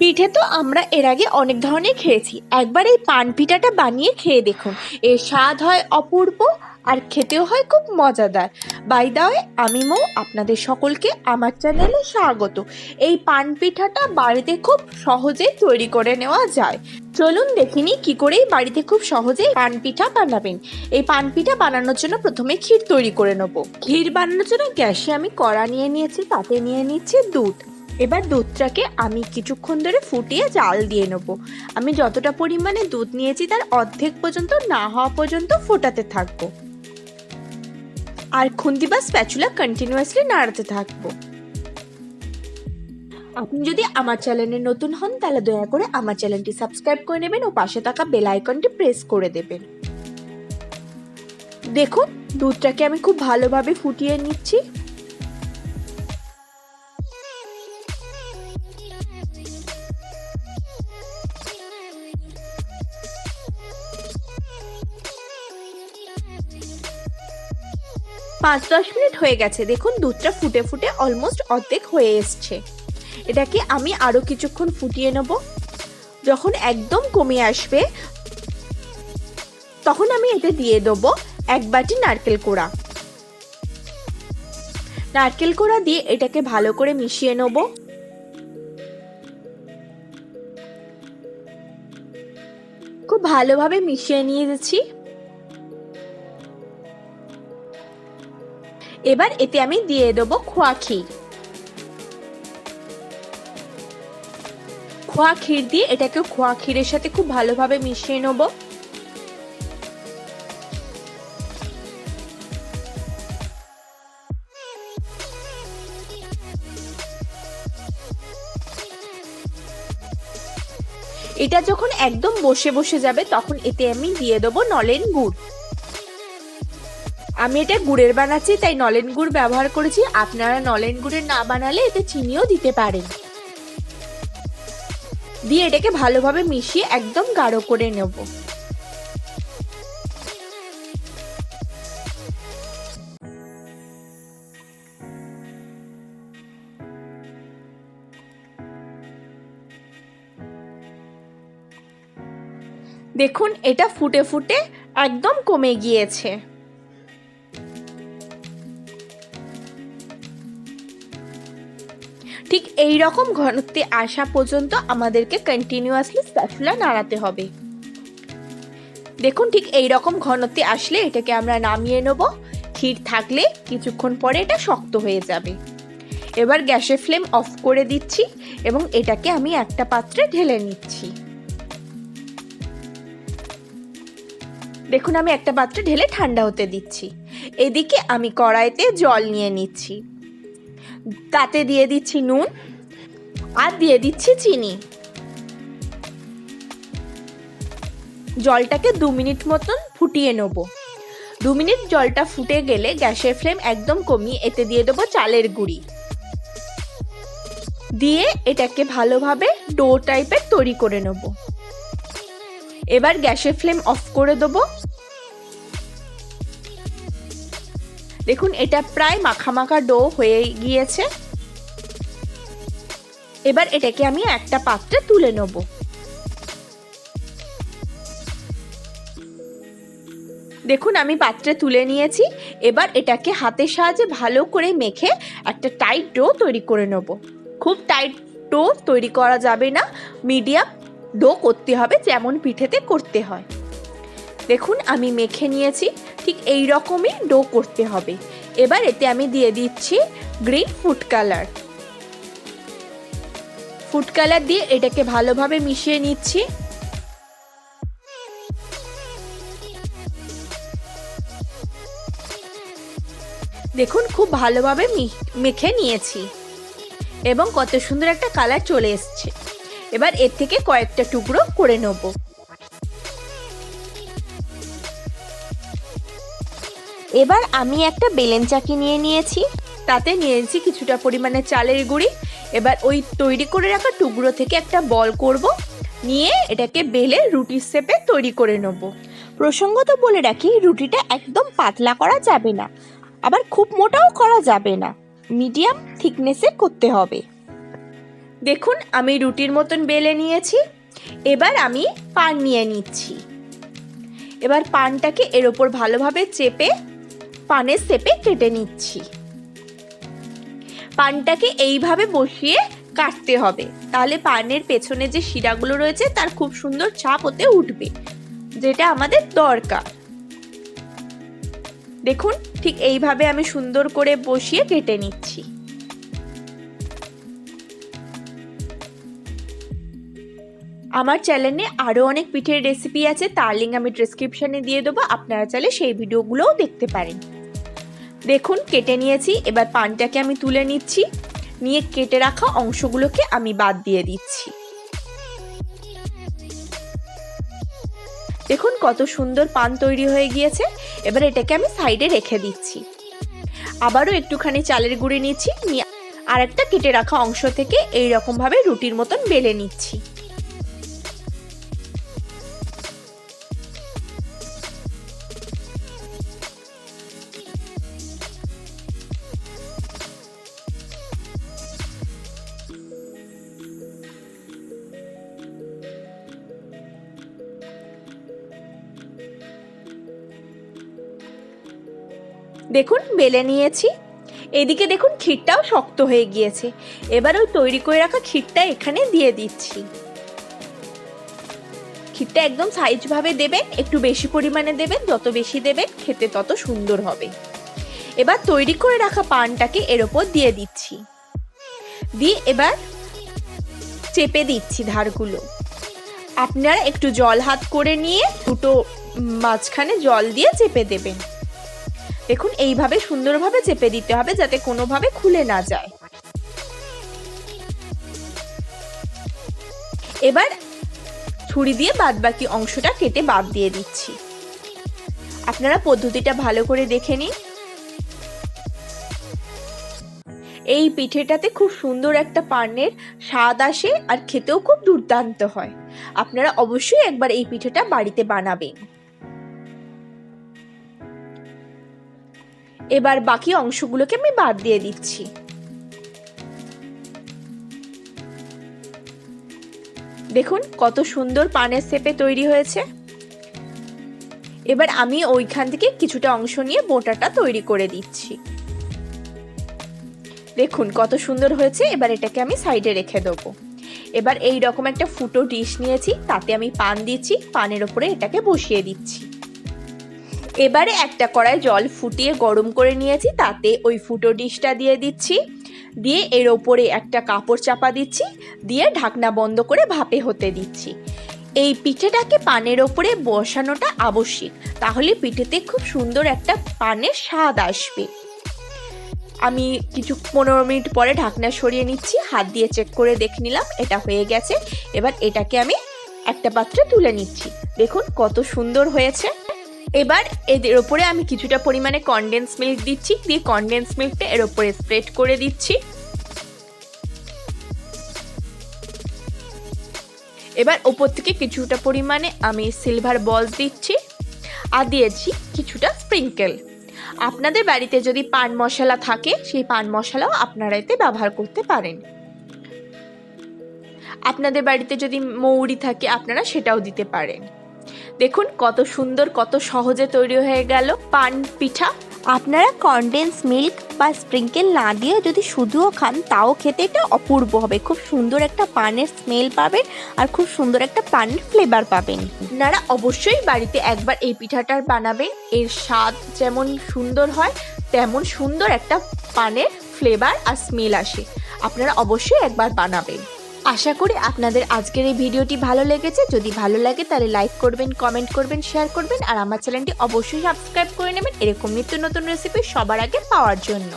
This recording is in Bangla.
পিঠে তো আমরা এর আগে অনেক ধরনের খেয়েছি। একবার এই পান পিঠাটা বানিয়ে খেয়ে দেখুন। এর স্বাদ হয় অপূর্ব আর খেতেও হয় খুব মজাদার। বাই দা ওয়ে, আমি মৌ আপনাদের সকলকে আমার চ্যানেলে স্বাগত। এই পান পিঠাটা বাড়িতে খুব সহজেই তৈরি করে নেওয়া যায়। চলুন দেখিনি কি করেই বাড়িতে খুব সহজেই পান পিঠা বানাবেন। এই পান পিঠা বানানোর জন্য প্রথমে ক্ষীর তৈরি করে নেব। ক্ষীর বানানোর জন্য গ্যাসে আমি কড়া নিয়ে নিয়েছি তাতে নিয়ে নিচ্ছি দুধ। এবার দুধটাকে আমি কিছুক্ষণ ধরে ফুটিয়ে জাল দিয়ে নেব। আমি যতটা পরিমাণে দুধ নিয়েছি তার অর্ধেক পর্যন্ত না হওয়া পর্যন্ত ফোটাতে থাকব। আর খুন্তি বা স্প্যাচুলা কন্টিনিউয়াসলি নাড়াতে থাকব। আপনি যদি আমার চ্যানেলে নতুন হন, তাহলে দয়া করে আমার চ্যানেলটি সাবস্ক্রাইব করে নেবেন ও পাশে থাকা বেল আইকনটি প্রেস করে দেবেন। দেখুন, দুধটাকে আমি খুব ভালোভাবে ফুটিয়ে নিচ্ছি। পাঁচ দশ মিনিট হয়ে গেছে, দেখুন দুধটা ফুটে ফুটে অলমোস্ট অর্ধেক হয়ে এসছে। এটাকে আমি আরও কিছুক্ষণ ফুটিয়ে নেব। যখন একদম কমে আসবে, তখন আমি এতে দিয়ে দেবো এক বাটি নারকেল কোড়া। নারকেল কোড়া দিয়ে এটাকে ভালো করে মিশিয়ে নেব। খুব ভালোভাবে মিশিয়ে নিয়ে এবার এতে আমি দিয়ে দেবো খোয়া ক্ষীর। খোয়া ক্ষীর দিয়ে এটাকে খোয়া ক্ষীরের সাথে খুব ভালোভাবে মিশিয়ে নেব। এটা যখন একদম বসে বসে যাবে, তখন এতে আমি দিয়ে দেবো নলেন গুড়। আমি এটা গুড়ের বানাচ্ছি, তাই নলেন গুড় ব্যবহার করেছি। আপনারা নলেন গুড়ের না বানালে এতে চিনিও দিতে পারেন। দিয়ে এটাকে ভালোভাবে মিশিয়ে একদম গাঢ় করে নেব। দেখুন, এটা ফুটে ফুটে একদম কমে গিয়েছে। ঠিক এই রকম ঘনত্বে আসা পর্যন্ত আমাদেরকে কন্টিনিউয়াসলি স্প্যাচুলা নাড়াতে হবে। দেখুন ঠিক এই রকম ঘনত্বে আসলে এটাকে আমরা নামিয়ে নেব। ক্ষীর থাকলে কিছুক্ষণ পরে এটা শক্ত হয়ে যাবে। এবার গ্যাসের ফ্লেম অফ করে দিচ্ছি এবং এটাকে আমি একটা পাত্রে ঢেলে নিচ্ছি। দেখুন আমি একটা পাত্রে ঢেলে ঠান্ডা হতে দিচ্ছি। এদিকে আমি কড়াইতে জল নিয়ে নিচ্ছি। তাতে দিয়ে দিচ্ছি নুন আর দিয়ে দিচ্ছি চিনি। জলটাকে দু মিনিট মতন ফুটিয়ে নেব। দু মিনিট জলটা ফুটে গেলে গ্যাসের ফ্লেম একদম কমিয়ে এতে দিয়ে দেবো চালের গুঁড়ি। দিয়ে এটাকে ভালোভাবে ডো টাইপের তৈরি করে নেব। এবার গ্যাসের ফ্লেম অফ করে দেবো। দেখুন, এটা প্রায় মাখা মাখা ডো হয়ে গিয়েছে। এবার এটাকে আমি একটা পাত্রে তুলে নেব। দেখুন, আমি পাত্রে তুলে নিয়েছি। এবার এটাকে হাতের সাহায্যে ভালো করে মেখে একটা টাইট ডো তৈরি করে নেব। খুব টাইট ডো তৈরি করা যাবে না। মিডিয়াম ডো করতে হবে, যেমন পিঠেতে করতে হয়। দেখুন, আমি মেখে নিয়েছি। ঠিক এই রকমই ডো করতে হবে। এবার এতে আমি দিয়ে দিচ্ছি green food colour. Food colour দিয়ে এটাকে ভালোভাবে মিশিয়ে নিচ্ছি। দেখুন, খুব ভালোভাবে মেখে নিয়েছি। এবং কত সুন্দর একটা কালার চলে এসছে। এবার এর থেকে কয়েকটা টুকরো করে নেব। এবার আমি একটা বেলেন চাকি নিয়ে নিয়েছি। তাতে নিয়েছি কিছুটা পরিমাণে চালের গুঁড়ি। এবার ওই তৈরি করে রাখা টুকরো থেকে একটা বল করব। নিয়ে এটাকে বেলে রুটির শেপে তৈরি করে নেব। প্রসঙ্গত বলে রাখি রুটিটা একদম পাতলা করা যাবে না। আবার খুব মোটাও করা যাবে না। মিডিয়াম থিকনেসে করতে হবে। দেখুন আমি রুটির মতন বেলে নিয়েছি। এবার আমি পান নিয়ে নিচ্ছি। এবার পানটাকে এর ওপর ভালোভাবে চেপে পানের শেপে কেটে নিচ্ছি। পানটাকে এইভাবে বসিয়ে কাটতে হবে। তাহলে পানের পেছনে যে শিরাগুলো রয়েছে, তার খুব সুন্দর ছাপ হতে উঠবে, যেটা আমাদের দরকার। দেখুন, ঠিক এইভাবে আমি সুন্দর করে বসিয়ে কেটে নিচ্ছি। আমার চ্যানেলে আরও অনেক পিঠের রেসিপি আছে, তার লিঙ্ক আমি ডিসক্রিপশানে দিয়ে দেবো। আপনারা চাইলে সেই ভিডিওগুলোও দেখতে পারেন। দেখুন, কেটে নিয়েছি। এবার পানটাকে আমি তুলে নিচ্ছি। নিয়ে কেটে রাখা অংশগুলোকে আমি বাদ দিয়ে দিচ্ছি। দেখুন, কত সুন্দর পান তৈরি হয়ে গিয়েছে। এবার এটাকে আমি সাইডে রেখে দিচ্ছি। আবারও একটুখানি চালের গুঁড়ি নিচ্ছি। নিয়ে আর একটা কেটে রাখা অংশ থেকে এই রকমভাবে রুটির মতন বেলে নিচ্ছি। দেখুন, বেলে নিয়েছি। এদিকে দেখুন, ক্ষীরটাও শক্ত হয়ে গিয়েছে। এবার ওই তৈরি করে রাখা ক্ষীরটা এখানে দিয়ে দিচ্ছি। ক্ষীরটা একদম সাইজভাবে দেবেন, একটু বেশি পরিমাণে দেবেন, যত বেশি দেবেন, খেতে তত সুন্দর হবে। এবার তৈরি করে রাখা পানটাকে এর ওপর দিয়ে দিচ্ছি। দিয়ে এবার চেপে দিচ্ছি ধারগুলো। আপনারা একটু জল হাত করে নিয়ে দুটো মাঝখানে জল দিয়ে চেপে দেবেন। দেখুন, এইভাবে সুন্দরভাবে চেপে দিতে হবে যাতে কোনোভাবে খুলে না যায়। এবার ছুরি দিয়ে বাদ বাকি অংশটা কেটে বাদ দিয়ে দিচ্ছি। আপনারা পদ্ধতিটা ভালো করে দেখে নিন। এই পিঠেটাতে খুব সুন্দর একটা পানের স্বাদ আসে আর খেতেও খুব দুর্দান্ত হয়। আপনারা অবশ্যই একবার এই পিঠেটা বাড়িতে বানাবেন। এবার বাকি অংশগুলোকে আমি বাদ দিয়ে দিচ্ছি। দেখুন, কত সুন্দর পানের সেপে তৈরি হয়েছে। এবার আমি ওইখান থেকে কিছুটা অংশ নিয়ে বোটাটা তৈরি করে দিচ্ছি। দেখুন, কত সুন্দর হয়েছে। এবার এটাকে আমি সাইডে রেখে দেবো। এবার এই রকম একটা ফুটো ডিশ নিয়েছি, তাতে আমি পান দিচ্ছি, পানের ওপরে এটাকে বসিয়ে দিচ্ছি। এবারে একটা কড়াই জল ফুটিয়ে গরম করে নিয়েছি, তাতে ওই ফুটো ডিশটা দিয়ে দিচ্ছি। দিয়ে এর ওপরে একটা কাপড় চাপা দিচ্ছি, দিয়ে ঢাকনা বন্ধ করে ভাপে হতে দিচ্ছি। এই পিঠেটাকে পানের ওপরে বসানোটা আবশ্যিক, তাহলে পিঠেতে খুব সুন্দর একটা পানের স্বাদ আসবে। আমি কিছু পনেরো মিনিট পরে ঢাকনা সরিয়ে নিচ্ছি, হাত দিয়ে চেক করে দেখে নিলাম, এটা হয়ে গেছে। এবার এটাকে আমি একটা পাত্রে তুলে নিচ্ছি। দেখুন কত সুন্দর হয়েছে। এবার এদের ওপরে আমি কিছুটা পরিমাণে কনডেন্স মিল্ক দিচ্ছি, দিয়ে কনডেন্স মিল্কটা এর ওপরে স্প্রেড করে দিচ্ছি। এবার ওপর থেকে কিছুটা পরিমাণে আমি সিলভার বলস দিচ্ছি, আর দিয়েছি কিছুটা স্প্রিঙ্কেল আপনাদের বাড়িতে যদি পান মশলা থাকে, সেই পান মশলাও আপনারা এতে ব্যবহার করতে পারেন। আপনাদের বাড়িতে যদি মৌরি থাকে, আপনারা সেটাও দিতে পারেন। দেখুন কত সুন্দর, কত সহজে তৈরি হয়ে গেল পান পিঠা। আপনারা কনডেন্স মিল্ক বা স্প্রিঙ্কেল না দিয়ে যদি শুধুও খান, তাও খেতে এটা অপূর্ব হবে। খুব সুন্দর একটা পানের স্মেল পাবেন আর খুব সুন্দর একটা পানের ফ্লেভার পাবেন। আপনারা অবশ্যই বাড়িতে একবার এই পিঠাটার বানাবেন। এর স্বাদ যেমন সুন্দর হয়, তেমন সুন্দর একটা পানের ফ্লেভার আর স্মেল আসে। আপনারা অবশ্যই একবার বানাবেন। আশা করি আপনাদের আজকের এই ভিডিওটি ভালো লেগেছে। যদি ভালো লাগে তাহলে লাইক করবেন কমেন্ট করবেন শেয়ার করবেন, আর আমার চ্যানেলটি অবশ্যই সাবস্ক্রাইব করে নেবেন। এরকম নিত্য নতুন রেসিপি সবার আগে পাওয়ার জন্য।